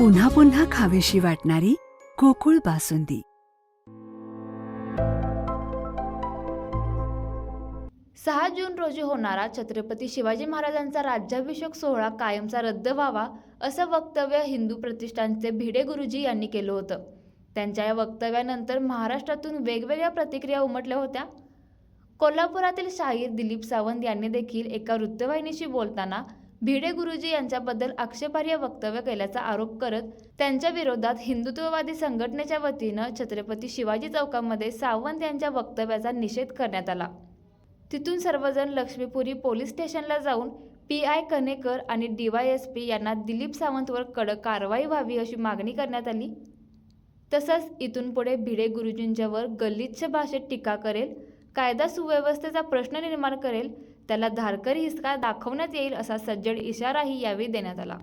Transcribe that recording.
पुन्हा पुन्हा खावीशी वाटणारी गोकुळ बासुंदी. सहा जून रोजी होणारा छत्रपती शिवाजी महाराजांचा राज्याभिषेक सोहळा कायमचा रद्द व्हावा असं वक्तव्य हिंदू प्रतिष्ठानचे भिडे गुरुजी यांनी केलं होतं. त्यांच्या या वक्तव्यानंतर महाराष्ट्रातून वेगवेगळ्या प्रतिक्रिया उमटल्या होत्या. कोल्हापुरातील शाहीर दिलीप सावंत यांनी देखील एका वृत्तवाहिनीशी बोलताना भिडे गुरुजी यांच्याबद्दल आक्षेपार्ह वक्तव्य केल्याचा आरोप करत त्यांच्या विरोधात हिंदुत्ववादी संघटनेच्या वतीनं छत्रपती शिवाजी चौकामध्ये सावंत यांच्या वक्तव्याचा निषेध करण्यात आला. तिथून सर्वजण लक्ष्मीपुरी पोलीस स्टेशनला जाऊन पी आय कनेकर आणि डीवायएसपी यांना दिलीप सावंतवर कडक कारवाई व्हावी अशी मागणी करण्यात आली. तसंच इथून पुढे भिडे गुरुजींच्यावर गल्लीच्छ भाषेत टीका करेल कायदा सुव्यवस्थेचा प्रश्न निर्माण करेल त्याला धारकरी हिसका दाखवण्यात येईल असा सज्जड इशाराही यावेळी देण्यात आला.